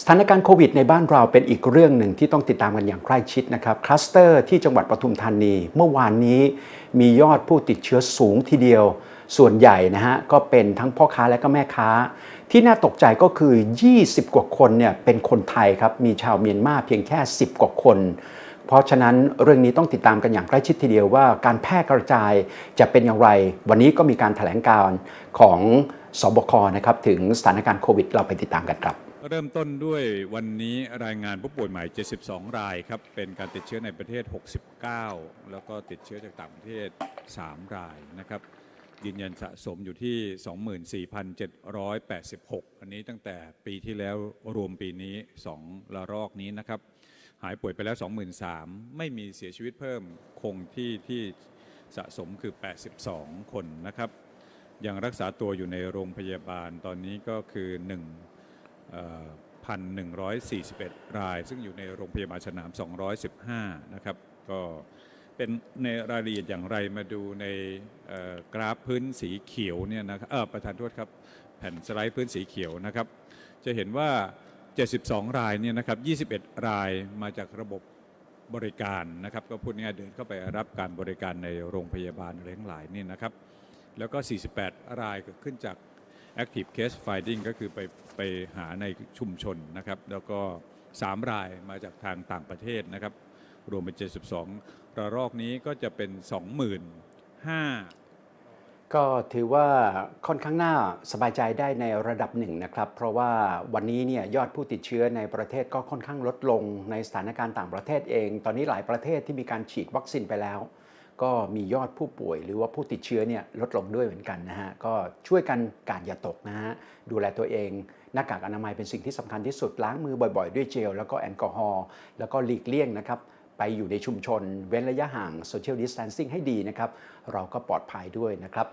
สถานการณ์โควิดในบ้านเราเป็นอีกเรื่องหนึ่งที่ต้องติดตามกันอย่างใกล้ชิดนะครับคลัสเตอร์ที่จังหวัดปทุมธานี เมื่อวานนี้มียอดผู้ติดเชื้อสูงทีเดียว ส่วนใหญ่นะฮะก็เป็นทั้งพ่อค้าและก็แม่ค้า ที่น่าตกใจก็คือ 20 กว่าคนเนี่ยเป็นคนไทยครับมีชาวเมียนมาเพียงแค่ 10 กว่าคนเพราะฉะนั้นเรื่องนี้ต้องติดตามกันอย่างใกล้ชิดทีเดียวว่าการแพร่กระจายจะเป็นอย่างไร วันนี้ก็มีการแถลงการของสบคนะครับถึงสถานการณ์โควิด เราไปติดตามกันครับ เริ่มต้นด้วยวันนี้รายงานผู้ป่วยใหม่ 72 รายครับ เป็นการติดเชื้อในประเทศ 69 แล้วก็ติดเชื้อจากต่างประเทศ 3 รายนะครับ ยืนยันสะสมอยู่ที่ 24,786 อันนี้ตั้งแต่ปีที่แล้วรวมปีนี้2ระลอกนี้นะครับ หายป่วยไปแล้ว 23,000 ไม่มีเสียชีวิตเพิ่มคงที่ที่สะสมคือ 82 คนนะครับ ยังรักษาตัวอยู่ในโรงพยาบาลตอนนี้ก็คือ 1 1,141 ราย ซึ่งอยู่ในโรงพยาบาลสนาม 215 นะครับ ก็เป็นในรายละเอียดอย่างไรมาดูในกราฟพื้นสีเขียวเนี่ยนะครับประธานโทษครับแผ่นสไลด์พื้นสีเขียวนะครับ จะเห็นว่า 72 รายเนี่ยนะครับ 21 รายมาจากระบบบริการนะครับ ก็พูดง่ายเดินเข้าไปรับการบริการในโรงพยาบาลอะไรทั้งหลายนี่นะครับ แล้วก็ 48 รายเกิดขึ้นจาก active case finding ก็คือไปไปหาในชุมชนนะครับ แล้วก็ 3 รายมาจากทางต่างประเทศนะครับ รวมเป็น 72 ระลอกนี้ก็จะเป็น 25,000ก็ถือว่าค่อนข้างน่าสบายใจได้ในระดับหนึ่งนะครับ เพราะว่าวันนี้เนี่ยยอดผู้ติดเชื้อในประเทศก็ค่อนข้างลดลงในสถานการณ์ต่างประเทศเอง ตอนนี้หลายประเทศที่มีการฉีดวัคซีนไปแล้ว ก็มียอดผู้ป่วยหรือว่าผู้ติดเชื้อเนี่ยลดลงด้วยเหมือนกันนะฮะก็ช่วยกันกาดอย่าตกนะฮะดูแลตัวเองหน้ากากอนามัยเป็นสิ่งที่สำคัญที่สุดล้างมือบ่อยๆ ด้วยเจลแล้วก็แอลกอฮอล์แล้วก็หลีกเลี่ยงนะครับไปอยู่ในชุมชน เว้นระยะห่างโซเชียลดิสแทนซิ่งให้ดีนะครับ เราก็ปลอดภัยด้วยนะครับ